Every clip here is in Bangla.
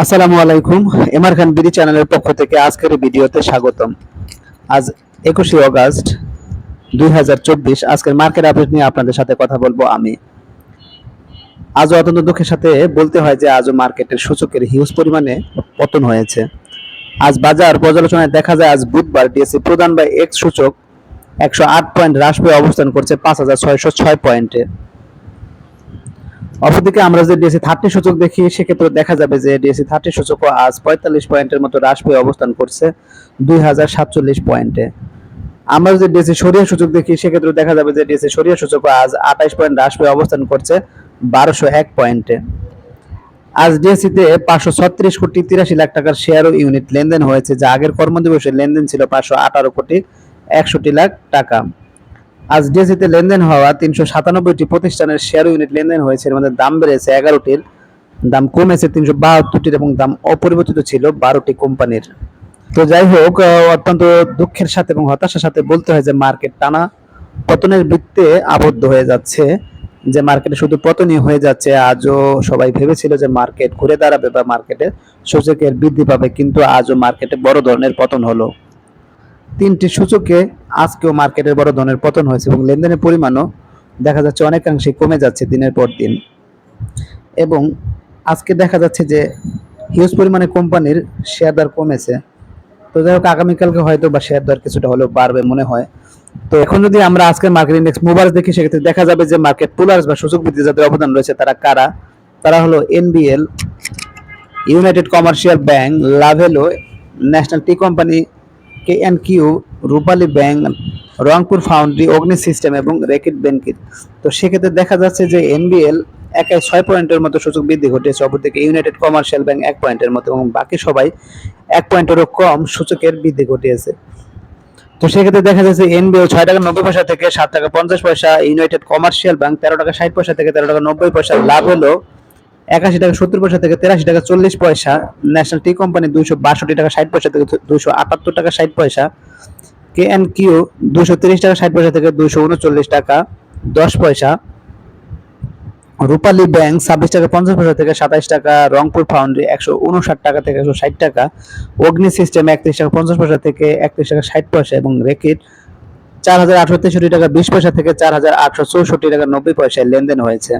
আসসালামু আলাইকুম, এমআর খান বিডি চ্যানেলের পক্ষ থেকে আজকের ভিডিওতে স্বাগতম। আজ একুশে অগাস্ট দুই হাজার চব্বিশ, আজকের মার্কেট আপডেট নিয়ে আপনাদের সাথে কথা বলব আমি। আজও অত্যন্ত দুঃখের সাথে বলতে হয় যে আজও মার্কেটের সূচকের হিউজ পরিমাণে পতন হয়েছে। আজ বাজার পর্যালোচনায় দেখা যায়, আজ বুধবার ডিএসসি প্রধান বা এক্স সূচক একশো আট পয়েন্ট হ্রাস পেয়ে অবস্থান করছে পাঁচ হাজার ছয়শো ছয় পয়েন্টে অপরদিকে আমরা যে ডিএসসি থার্টি সূচক দেখি, সেক্ষেত্রে দেখা যাবে যে ডিএসসি থার্টি সূচকও আজ পঁয়তাল্লিশ পয়েন্টের মতো হ্রাস পেয়ে অবস্থান করছে দুই হাজার সাতচল্লিশ পয়েন্টে। আমরা যদি ডিএসসি সরিয়া সূচক দেখি, সেক্ষেত্রে দেখা যাবে যে ডিএসসি সরিয়া সূচকও আজ আঠাইশ পয়েন্ট হ্রাস পেয়ে অবস্থান করছে বারোশো এক পয়েন্টে। আজ ডিএসসিতে পাঁচশো ছত্রিশ কোটি তিরাশি লাখ টাকার শেয়ার ও ইউনিট লেনদেন হয়েছে, যা আগের কর্মদিবসে লেনদেন ছিল পাঁচশো আঠারো কোটি একষট্টি লাখ টাকা। আজ ডিএসিতে লেনদেন হওয়া তিনশো সাতানব্বইটি প্রতিষ্ঠানের শেয়ার ইউনিট লেনদেন হয়েছে। এর মধ্যে দাম বেড়েছে এগারোটির। দাম কমেছে তিনশো বাহাত্তরটির এবং দাম অপরিবর্তিত ছিল বারোটি কোম্পানির। তো যাই হোক অত্যন্ত দুঃখের সাথে এবং হতাশার সাথে বলতে হয় যে মার্কেট টানা পতনের বৃত্তে আবদ্ধ হয়ে যাচ্ছে, যে মার্কেটে শুধু পতনই হয়ে যাচ্ছে, আজও সবাই ভেবেছিল যে মার্কেট ঘুরে দাঁড়াবে বা মার্কেটে সূচকের বৃদ্ধি পাবে, কিন্তু আজও মার্কেটে বড় ধরনের পতন হলো। তিনটি সূচকে আজকেও মার্কেটের বড় ধরনের পতন হয়েছে এবং লেনদেনের পরিমাণও দেখা যাচ্ছে অনেকাংশে কমে যাচ্ছে দিনের পর দিন। এবং আজকে দেখা যাচ্ছে যে হিউজ পরিমাণে কোম্পানির শেয়ার দর কমেছে। তো যাই হোক, আগামীকালকে হয়তো বা শেয়ার দর কিছুটা হলেও বাড়বে মনে হয়। তো এখন যদি আমরা আজকের মার্কেট ইন্ডেক্স মোবাইলস দেখি, সেক্ষেত্রে দেখা যাবে যে মার্কেট পুলার্স বা সূচক বৃদ্ধি যাদের অবদান রয়েছে, তারা কারা? তারা হলো NBL United commercial bank Lovello national tea company K N Q Rupali bank Rangpur foundry Agni system এবং রেকিট ব্যাংকিট তো সেক্ষেত্রে দেখা যাচ্ছে যে এনবিএল একাই ছয় পয়েন্টের মতো সূচক বৃদ্ধি ঘটেছে অপরদিকে ইউনাইটেড কমার্শিয়াল ব্যাংক এক পয়েন্টের মতো এবং বাকি সবাই এক পয়েন্টেরও কম সূচকের বৃদ্ধি ঘটিয়েছে। তো সেক্ষেত্রে দেখা যাচ্ছে এনবিও ছয় টাকা নব্বই পয়সা থেকে সাত টাকা পঞ্চাশ পয়সা ইউনাইটেড কমার্শিয়াল ব্যাংক তেরো টাকা ষাট পয়সা থেকে তেরো টাকা নব্বই পয়সা। লাভ হলো একাশি টাকা সত্তর পয়সা থেকে তেরাশি টাকা চল্লিশ পয়সা। ন্যাশনাল টি কোম্পানি দুইশো বাষট্টি টাকা ষাট পয়সা থেকে দুইশো আটাত্তর টাকা ষাট পয়সা। কে এন কিউ দুশো তিরিশ টাকা ষাট পয়সা থেকে দুইশো উনচল্লিশ টাকা দশ পয়সা। রূপালী ব্যাংক ছাব্বিশ টাকা পঞ্চাশ পয়সা থেকে সাতাইশ টাকা। রংপুর ফাউন্ড্রি একশো উনষাট টাকা থেকে একশো ষাট টাকা। অগ্নি সিস্টেম একত্রিশ টাকা পঞ্চাশ পয়সা থেকে একত্রিশ টাকা ষাট পয়সা এবং রেকিট চার হাজার আটশো তেষট্টি টাকা বিশ পয়সা থেকে চার হাজার আটশো চৌষট্টি টাকা নব্বই পয়সায় লেনদেন হয়েছে।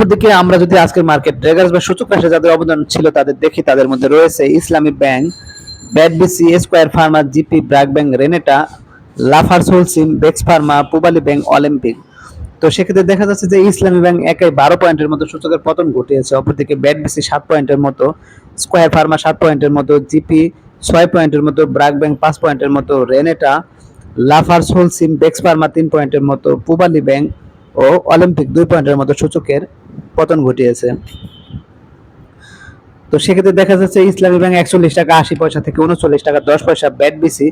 অপরদিকে আমরা যদি আজকের মার্কেট ট্রেগার্স বা সূচক রাশি যাদের অবদান ছিল তাদের দেখি, তাদের মধ্যে রয়েছে Islami Bank BATBC Square Pharma GP BRAC Bank Renata Lafarge Holcim বেক্স Pharma Pubali Bank Olympic তো সেক্ষেত্রে দেখা যাচ্ছে যে ইসলামী ব্যাংক একাই বারো পয়েন্টের মতো সূচকের পতন ঘটিয়েছে, অপরদিকে ব্যাডবিসি সাত পয়েন্টের মতো স্কোয়ার ফার্মা সাত পয়েন্টের মতো জিপি ছয় পয়েন্টের মতো ব্র্যাক ব্যাংক পাঁচ পয়েন্টের মতো Renata Lafarge Holcim Bex pharma তিন পয়েন্টের মতো পুবালি ব্যাংক ও অলিম্পিক দুই পয়েন্টের মতো সূচকের পতন ঘটিয়েছে। তো সেক্ষেত্রে দেখা যাচ্ছে ইসলামী ব্যাংক একচল্লিশ টাকা আশি পয়সা থেকে উনচল্লিশ টাকা, দশ পয়সা ব্যাট বিসি,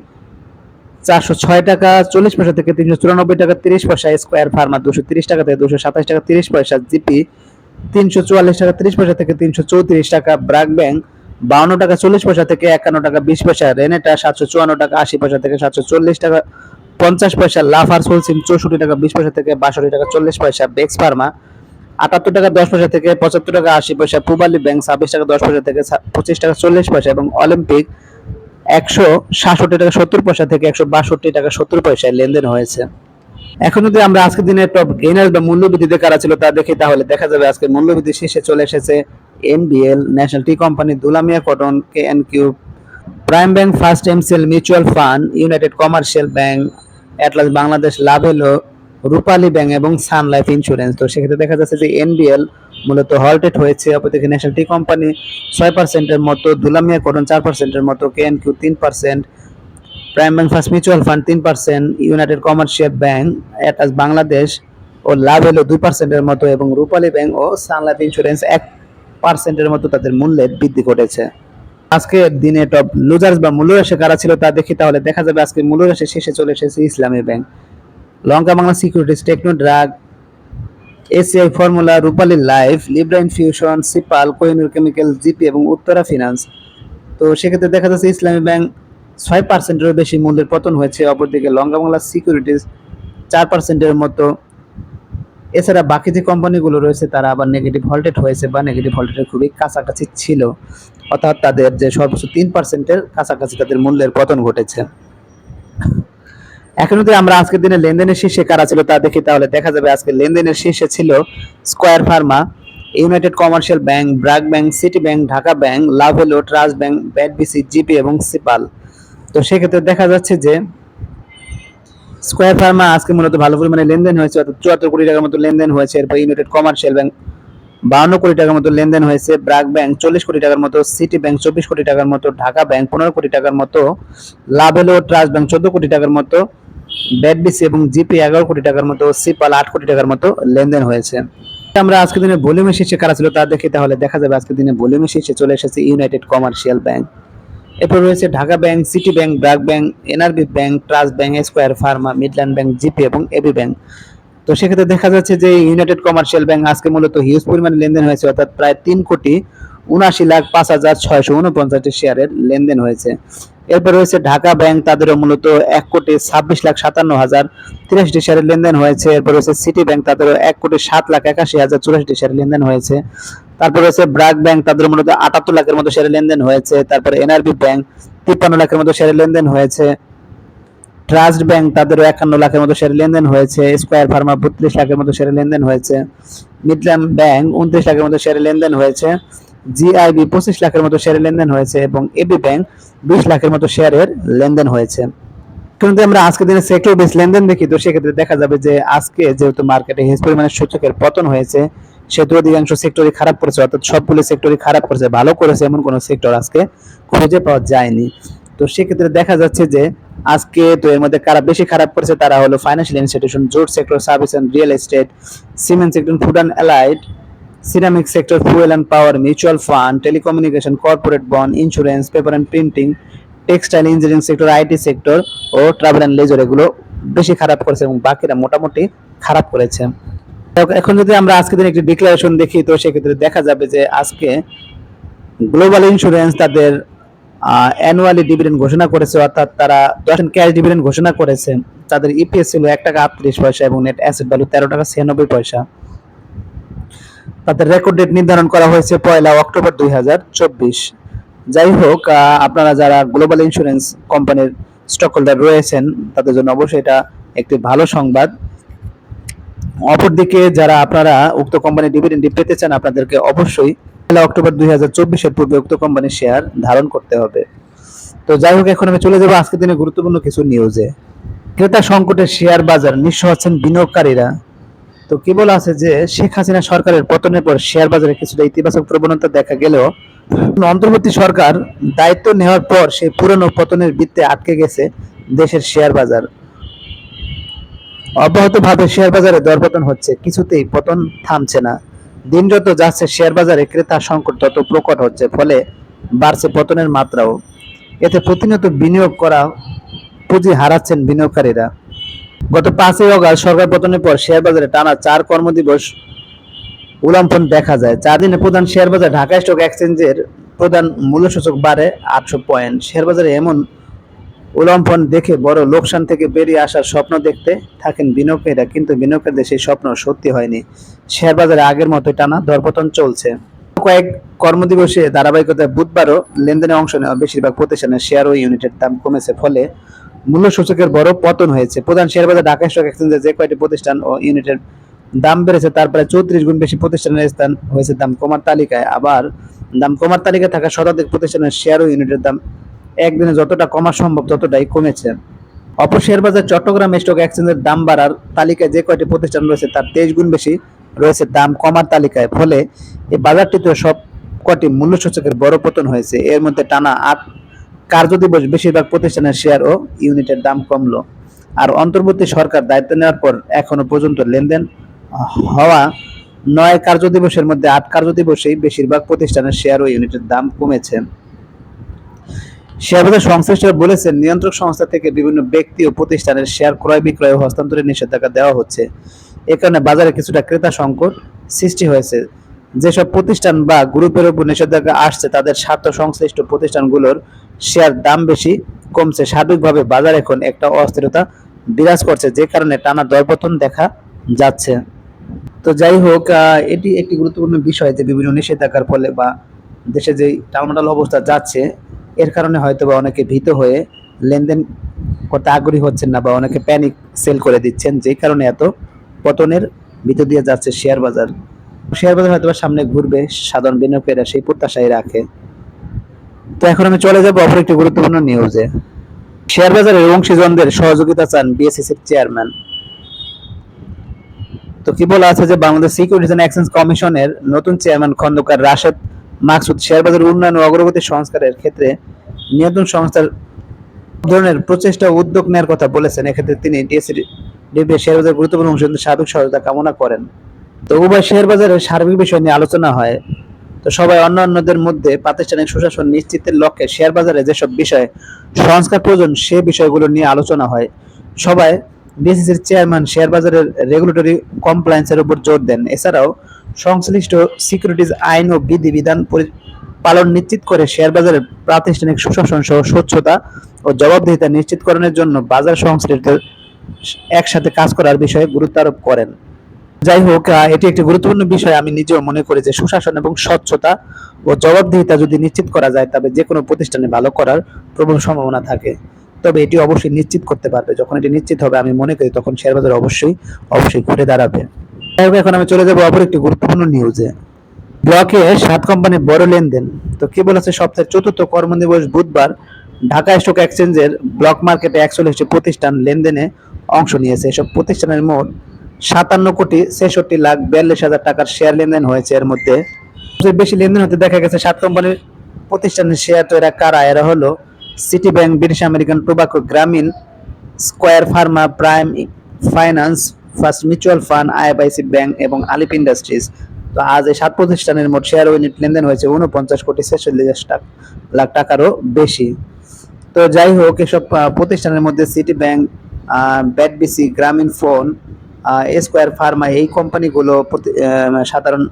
চারশো ছয় টাকা, চল্লিশ পয়সা থেকে তিনশো চুরানব্বই টাকা, তিরিশ পয়সা স্কোয়ার ফার্মা, দুশো তিরিশ টাকা থেকে দুশো সাতাশ টাকা, তিরিশ পয়সা জিপি, তিনশো চুয়াল্লিশ টাকা, তিরিশ পয়সা থেকে তিনশো চৌত্রিশ টাকা ব্রাক ব্যাংক, বাউন্ন টাকা, চল্লিশ পয়সা থেকে একান্ন টাকা, বিশ পয়সা রেনেটা, সাতশো চুয়ান্ন টাকা, আশি পয়সা থেকে সাতশো চল্লিশ টাকা, পঞ্চাশ পয়সা লাফার সোলসিম, চৌষট্টি টাকা, বিশ পয়সা থেকে বাষট্টি টাকা, চল্লিশ পয়সা বেক্স ফার্মা আটাত্তর টাকা দশ পয়সা থেকে পঁচাত্তর টাকা আশি পয়সা, পূবালী ব্যাংক ছাব্বিশ টাকা দশ পয়সা থেকে পঁচিশ টাকা চল্লিশ পয়সা এবং অলিম্পিক একশো সাতষট্টি টাকা সত্তর পয়সা থেকে একশো বাষট্টি টাকা সত্তর পয়সায় লেনদেন হয়েছে। এখন যদি আমরা আজকের দিনে টপ গেইনার বা মূল্যবৃদ্ধিতে কারা ছিল তা দেখি, তাহলে দেখা যাবে আজকে মূল্যবৃদ্ধি শেষে চলে এসেছে NBL National Tea Company Dulamia Cotton K N Q Prime Bank First MCL Mutual Fund United Commercial Bank Atlas Bangladesh Lovello Rupali Bank এবং সান লাইফ ইন্স্যুরেন্স। তো সেক্ষেত্রে দেখা যাচ্ছে যে এনবিএল মূলত হলটেড হয়েছে। অপরদিকে ন্যাশনাল টি কোম্পানি ছয় পার্সেন্টের মতো, দুলামিয়া কটন চার পার্সেন্টের মতো কে এন কিউ তিন percent, Prime Bank First Mutual Fund তিন percent, United Commercial Bank, Atlas Bangladesh ও লাভ হলো দুই পার্সেন্টের মতো এবং রূপালী ব্যাংক ও সান লাইফ ইন্স্যুরেন্স এক পার্সেন্টের মতো তাদের মূল্যে বৃদ্ধি ঘটেছে। আজকে দিনে টপ লুজার্স বা মূল্যরাশি কারা ছিল তা দেখি, তাহলে দেখা যাবে আজকে মূল্যরাশি শেষে চলে এসেছে Islami Bank. Lanka Bangla Securities Techno Drug ACI Formula Rupali Life Libra Infusion সিপাল Kohinoor Chemical GP এবং উত্তরা ফিনান্স তো সেক্ষেত্রে দেখা যাচ্ছে ইসলামী ব্যাংক ছয় পার্সেন্টেরও বেশি মূল্যের পতন হয়েছে। অপরদিকে লঙ্কা বাংলা সিকিউরিটিজ চার পার্সেন্টের মতো। এছাড়া বাকি যে কোম্পানিগুলো রয়েছে, তারা আবার নেগেটিভ ভল্টেড হয়েছে বা নেগেটিভ ভল্টেডের খুবই কাছাকাছি ছিল। অর্থাৎ তাদের যে সর্বোচ্চ তিন পার্সেন্টের কাছাকাছি তাদের মূল্যের পতন ঘটেছে। এখন যদি আমরা আজকের দিনে লেনদেনের শীর্ষে কারা ছিল তা দেখি, তাহলে দেখা যাবে আজকে লেনদেনের শীর্ষে ছিল Square Pharma United Commercial Bank BRAC Bank City Bank Dhaka Bank Lovello Trust Bank BATBC GP এবং সিপাল তো সেক্ষেত্রে দেখা যাচ্ছে যে স্কয়ার ফার্মা আজকে মূলত ভালো পরিমাণে লেনদেন হয়েছে, অর্থাৎ চুয়াত্তর কোটি টাকার মতো লেনদেন হয়েছে। এরপর ইউনাইটেড কমার্শিয়াল ব্যাংক বাউন্ন কোটি টাকার মতো লেনদেন হয়েছে। ব্র্যাক ব্যাংক চল্লিশ কোটি টাকার মতো সিটি ব্যাংক চব্বিশ কোটি টাকার মতো ঢাকা ব্যাংক পনেরো কোটি টাকার মতো লাভেলো ট্রাস্ট ব্যাংক চোদ্দ কোটি টাকার মতো ব্যাটবিসি এবং জিপি এগারো কোটি টাকার মতো সিপাল আট কোটি টাকার মতো লেনদেন হয়েছে। আমরা আজকের দিনে ভলিউমের শীর্ষে কারা ছিল তা দেখি তাহলে দেখা যাবে আজকের দিনে ভলিউমের শীর্ষে চলে এসেছে ইউনাইটেড কমার্শিয়াল ব্যাংক এরপর রয়েছে Dhaka Bank City Bank BRAC Bank NRB Bank Trust Bank Square Pharma Midland Bank GP এবং এবি ব্যাংক তো সেক্ষেত্রে দেখা যাচ্ছে যে ইউনাইটেড কমার্শিয়াল ব্যাংক আজকে মূলত হিউজ পরিমাণে লেনদেন হয়েছে, অর্থাৎ প্রায় তিন কোটি উনাশি লাখ পাঁচ হাজার ছয়শো উনপঞ্চাশটি শেয়ারের লেনদেন হয়েছে। এরপর রয়েছে ঢাকা ব্যাংক, তাদেরও মূলত এক কোটি ছাব্বিশ লাখ সাতান্ন হাজার তিরাশিটি শেয়ারের লেনদেন হয়েছে। এরপর রয়েছে সিটি ব্যাংক, তাদেরও এক কোটি সাত লাখ একাশি হাজার চুরাশিটি শেয়ারের লেনদেন হয়েছে। তারপর রয়েছে ব্র্যাক ব্যাংক তাদের মূলত আটাত্তর লাখের মতো শেয়ারের লেনদেন হয়েছে। তারপর এনআরবি ব্যাংক, তিপ্পান্ন লাখের মতো শেয়ারের লেনদেন হয়েছে। ট্রাস্ট ব্যাংক, তাদেরও একান্ন লাখের মতো শেয়ারের লেনদেন হয়েছে। স্কোয়ার ফার্মা, বত্রিশ লাখের মতো শেয়ারের লেনদেন হয়েছে। মিডল্যান্ড ব্যাংক, উনত্রিশ লাখের মতো শেয়ারের লেনদেন হয়েছে। জিআইবি পঁচিশ লাখের মতো শেয়ারের লেনদেন হয়েছে এবং এবি ব্যাংক বিশ লাখের মতো শেয়ারের লেনদেন হয়েছে। কিন্তু আমরা আজকে দিনে সেক্টর বেস লেনদেন দেখি তো সেক্ষেত্রে দেখা যাবে যে আজকে যেহেতু মার্কেটে হিউজ পরিমাণে সূচকের পতন হয়েছে, সেহেতু অধিকাংশ সেক্টরই খারাপ করেছে, অর্থাৎ সবগুলো সেক্টরই খারাপ করেছে, ভালো করেছে এমন কোনো সেক্টর আজকে খুঁজে পাওয়া যায়নি। তো সেক্ষেত্রে দেখা যাচ্ছে যে আজকে তো এর মধ্যে কারা বেশি খারাপ করেছে তারা হলো financial institution jute sector service and real estate cement sector food and allied ceramic sector fuel and power mutual fund telecommunication corporate bond insurance paper and printing textile engineering sector IT sector O travel and leisure এগুলো বেশি খারাপ করেছে এবং বাকিরা মোটামুটি খারাপ করেছে। এখন যদি আমরা আজকে দিন একটি ডিক্লারেশন দেখি, তো সেক্ষেত্রে দেখা যাবে যে আজকে গ্লোবাল ইন্স্যুরেন্স তাদের অ্যানুয়ালি ডিভিডেন্ড ঘোষণা করেছে, অর্থাৎ তারা দশ ক্যাশ ডিভিডেন্ড ঘোষণা করেছে। তাদের ইপিএস ছিল এক টাকা আটত্রিশ পয়সা এবং নেট অ্যাসেট ভ্যালু তেরো টাকা ছিয়ানব্বই পয়সা। তাদের রেকর্ড ডেট নির্ধারণ করা হয়েছে পয়লা অক্টোবর দুই হাজার চব্বিশ। যাই হোক আপনারা যারা গ্লোবাল ইন্স্যুরেন্স কোম্পানির স্টক হোল্ডার রয়েছেন, তাদের জন্য অবশ্যই এটা একটি ভালো সংবাদ। অপরদিকে যারা আপনারা উক্ত কোম্পানির ডিভিডেন্ড পেতে চান, আপনাদেরকে অবশ্যই পয়লা অক্টোবর দুই হাজার চব্বিশের পূর্বে উক্ত কোম্পানির শেয়ার ধারণ করতে হবে। তো যাই হোক, এখন আমি চলে যাব আজকের দিনে গুরুত্বপূর্ণ কিছু নিউজে ক্রেতা সংকটের শেয়ার বাজার নিঃস্ব হচ্ছেন বিনিয়োগকারীরা। তো কেবল আছে যে শেখ হাসিনা সরকারের পতনের পর শেয়ার বাজারে কিছুটা ইতিবাচক প্রবণতা দেখা গেলেও অন্তর্বর্তী সরকার দায়িত্ব নেওয়ার পর সেই পুরনো পতনের বৃত্তে আটকে গেছে দেশের শেয়ার বাজার। অব্যাহতভাবে শেয়ার বাজারে দরপতন হচ্ছে, কিছুতেই পতন থামছে না। দিন যত যাচ্ছে, শেয়ার বাজারে ক্রেতা সংকট তত প্রকট হচ্ছে, ফলে বাড়ছে পতনের মাত্রাও। এতে প্রতিনিয়ত বিনিয়োগ করা পুঁজি হারাচ্ছেন বিনিয়োগকারীরা। গত পাঁচই অগাস্ট সরকার পতনের পর শেয়ার বাজারে টানা চার কর্মদিবস উলাম্পন দেখা যায়। চার দিনে প্রধান শেয়ার বাজার ঢাকা স্টক এক্সচেঞ্জের প্রধান মূল্যসূচক বাড়ে আটশো পয়েন্ট। শেয়ার বাজারে এমন উলম্পন দেখে বড় লোকসান থেকে বেরিয়ে আসার স্বপ্ন দেখতে থাকেন বিনিয়োগকারীরা, কিন্তু বিনিয়োগকারীদের সেই স্বপ্ন সত্যি হয়নি। শেয়ার বাজারে আগের মতো টানা দরপতন চলছে। কয়েক কর্মদিবসে ধারাবাহিকতায় বুধবারও লেনদেনে অংশ নেওয়া বেশিরভাগ প্রতিষ্ঠানের শেয়ার ও ইউনিটের দাম কমেছে, ফলে মূল্য সূচকের বড় পতন হয়েছে। প্রধান শেয়ার বাজার ঢাকা স্টক এক্সচেঞ্জে যে কয়টি প্রতিষ্ঠান ও ইউনিটের দাম বেড়েছে, তার প্রায় চৌত্রিশ গুণ বেশি প্রতিষ্ঠানের স্থান হয়েছে দাম কমার তালিকায়। আবার দাম কমার তালিকায় থাকা শতাধিক প্রতিষ্ঠানের শেয়ার ও ইউনিটের দাম একদিনে যতটা কমা সম্ভব ততটাই কমেছে। অপর শেয়ার বাজার চট্টগ্রাম স্টক এক্সচেঞ্জের দাম বাড়ার তালিকায় যে কয়টি প্রতিষ্ঠান রয়েছে, তার তেইশ গুণ বেশি রয়েছে দাম কমার তালিকায়। ফলে এই বাজারটিতে সব কটি মূল্য সূচকের বড় পতন হয়েছে। এর মধ্যে টানা আট কার্যদিবস বেশিরভাগ প্রতিষ্ঠানের শেয়ার ও ইউনিটের দাম কমলো, আর অন্তর্বর্তী সরকার দায়িত্ব নেওয়ার পর এখনও পর্যন্ত লেনদেন হওয়া নয় কার্যদিবসের মধ্যে আট কার্যদিবসেই বেশিরভাগ প্রতিষ্ঠানের শেয়ার ও ইউনিটের দাম কমেছে। শেয়ার বাজার সংশ্লিষ্টরা বলেছেন, নিয়ন্ত্রক সংস্থা থেকে বিভিন্ন ব্যক্তি ও প্রতিষ্ঠানের শেয়ার ক্রয় বিক্রয় ও হস্তান্তরের নিষেধাজ্ঞা দেওয়া হচ্ছে। এ কারণে বাজারে কিছুটা ক্রেতা সংকট সৃষ্টি হয়েছে। যেসব প্রতিষ্ঠান বা গ্রুপের উপর নিষেধাজ্ঞা আসছে, তাদের স্বার্থ সংশ্লিষ্ট প্রতিষ্ঠানগুলোর শেয়ার দাম বেশি কমছে। সার্বিকভাবে বাজার এখন একটা অস্থিরতা বিরাজ করছে, যে কারণে টানা দরপতন দেখা যাচ্ছে। তো যাই হোক এটি একটি গুরুত্বপূর্ণ বিষয় যে বিভিন্ন নিষেধাজ্ঞার ফলে বা দেশে যে টালমাটাল অবস্থা যাচ্ছে, এর কারণে হয়তো বা অনেকে ভীত হয়ে লেনদেন করতে আগ্রহী হচ্ছেন না বা অনেকে প্যানিক সেল করে দিচ্ছেন, যেই কারণে এত পতনের ভিতর দিয়ে যাচ্ছে শেয়ার বাজার। শেয়ার বাজার হয়তো সামনে ঘুরবে, সাধারণ বিনিয়োগকারীরা সেই প্রত্যাশাই রাখে। তো এখন আমি চলে যাব অপর একটি গুরুত্বপূর্ণ নিউজে। শেয়ার বাজারের অংশীজনদের সহযোগিতা চান বিএসসিসির চেয়ারম্যান। তো কি বলা আছে যে বাংলাদেশ সিকিউরিটিজ অ্যান্ড এক্সচেঞ্জ কমিশনের নতুন চেয়ারম্যান খন্দকার রাশেদ মাকসুদ শেয়ার বাজার উন্নয়ন ও অগ্রগতি সংস্কারের ক্ষেত্রে নিয়ন্ত্রণ সংস্থার ধরনের প্রচেষ্টা উদ্যোগ নেওয়ার কথা বলেছেন। এক্ষেত্রে তিনি ডিএসসি ডিবি শেয়ার বাজার গুরুত্বপূর্ণ অংশীদারদের সার্বিক সহায়তা কামনা করেন। তো উভয় শেয়ার বাজারের সার্বিক বিষয় নিয়ে আলোচনা হয়। তো সবাই অন্যান্যদের মধ্যে প্রাতিষ্ঠানিক সুশাসন নিশ্চিতের লক্ষ্যে শেয়ার বাজারে যেসব বিষয়ে সংস্কার প্রয়োজন, সে বিষয়গুলো নিয়ে আলোচনা হয়। সবাই বিএসিসির চেয়ারম্যান শেয়ার বাজারের রেগুলেটরি কমপ্লায়েন্সের উপর জোর দেন। এছাড়াও সংশ্লিষ্ট সিকিউরিটিজ আইন ও বিধিবিধান পালন নিশ্চিত করে শেয়ার বাজারের প্রাতিষ্ঠানিক সুশাসন সহ স্বচ্ছতা ও জবাবদিহিতা নিশ্চিতকরণের জন্য বাজার সংশ্লিষ্ট একসাথে কাজ করার বিষয়ে গুরুত্ব আরোপ করেন। যাই হোক এটি একটি গুরুত্বপূর্ণ বিষয়। আমি নিজেও মনে করি যে সুশাসন এবং স্বচ্ছতা ও জবাবদিহিতা যদি নিশ্চিত করা যায়, তবে যে কোনো প্রতিষ্ঠানে ভালো করার প্রবল সম্ভাবনা থাকে। তবে এটি অবশ্যই নিশ্চিত করতে পারবে। যখন এটি নিশ্চিত হবে, আমি মনে করি তখন শেয়ার বাজার অবশ্যই অবশ্যই ঘুরে দাঁড়াবে। যাই এখন আমি চলে যাব অপর একটি গুরুত্বপূর্ণ নিউজে ব্লকে সাত কোম্পানির বড় লেনদেন। তো কি বলেছে? সপ্তাহের চতুর্থ কর্মদিবস বুধবার ঢাকা স্টক এক্সচেঞ্জের ব্লক মার্কেটে একচল্লিশটি প্রতিষ্ঠান লেনদেনে অংশ নিয়েছে। এসব প্রতিষ্ঠানের মোট সাতান্ন কোটি ছেষট্টি লাখ বিয়াল্লিশ হাজার টাকার শেয়ার লেনদেন হয়েছে এর মধ্যে। বেশি লেনদেন হতে দেখা গেছে সাত কোম্পানির প্রতিষ্ঠানের শেয়ার তো এরা কারা? এরা হলো city bank British American tobacco Grameen square pharma prime finance first mutual fund IFIC bank এবং আলিপ ইন্ডাস্ট্রিজ তো আজ এই সাত প্রতিষ্ঠানের মোট শেয়ার ইউনিট লেনদেন হয়েছে উনপঞ্চাশ কোটি ছেচল্লিশ লাখ টাকারও বেশি। তো যাই হোক, এসব প্রতিষ্ঠানের মধ্যে সিটি ব্যাংক ব্যাটবিসি গ্রামীণ ফোন স্কোয়ার ফার্মা এই কোম্পানিগুলো সাধারণ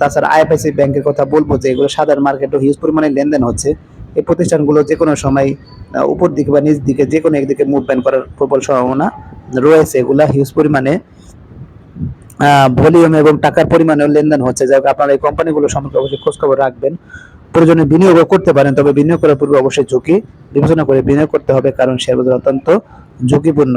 তাছাড়া আইএফআইসি ব্যাংকের কথা বলব যে এগুলো সাধারণ মার্কেটে হিউজ পরিমাণে লেনদেন হচ্ছে। এই প্রতিষ্ঠানগুলো যে কোনো সময় উপর দিকে বা নিচ দিকে যে কোনো একদিকে মুভমেন্ট করার প্রবল সম্ভাবনা রয়েছে। এগুলা হিউজ পরিমাণে ভলিউম এবং টাকার পরিমাণেও লেনদেন হচ্ছে। যাই হোক, আপনারা এই কোম্পানিগুলো সম্পর্কে অবশ্যই খোঁজ খবর রাখবেন। প্রয়োজনে বিনিয়োগও করতে পারেন, তবে বিনিয়োগ করার পূর্বে অবশ্যই ঝুঁকি বিবেচনা করে বিনিয়োগ করতে হবে, কারণ শেয়ার বাজার অত্যন্ত ঝুঁকিপূর্ণ।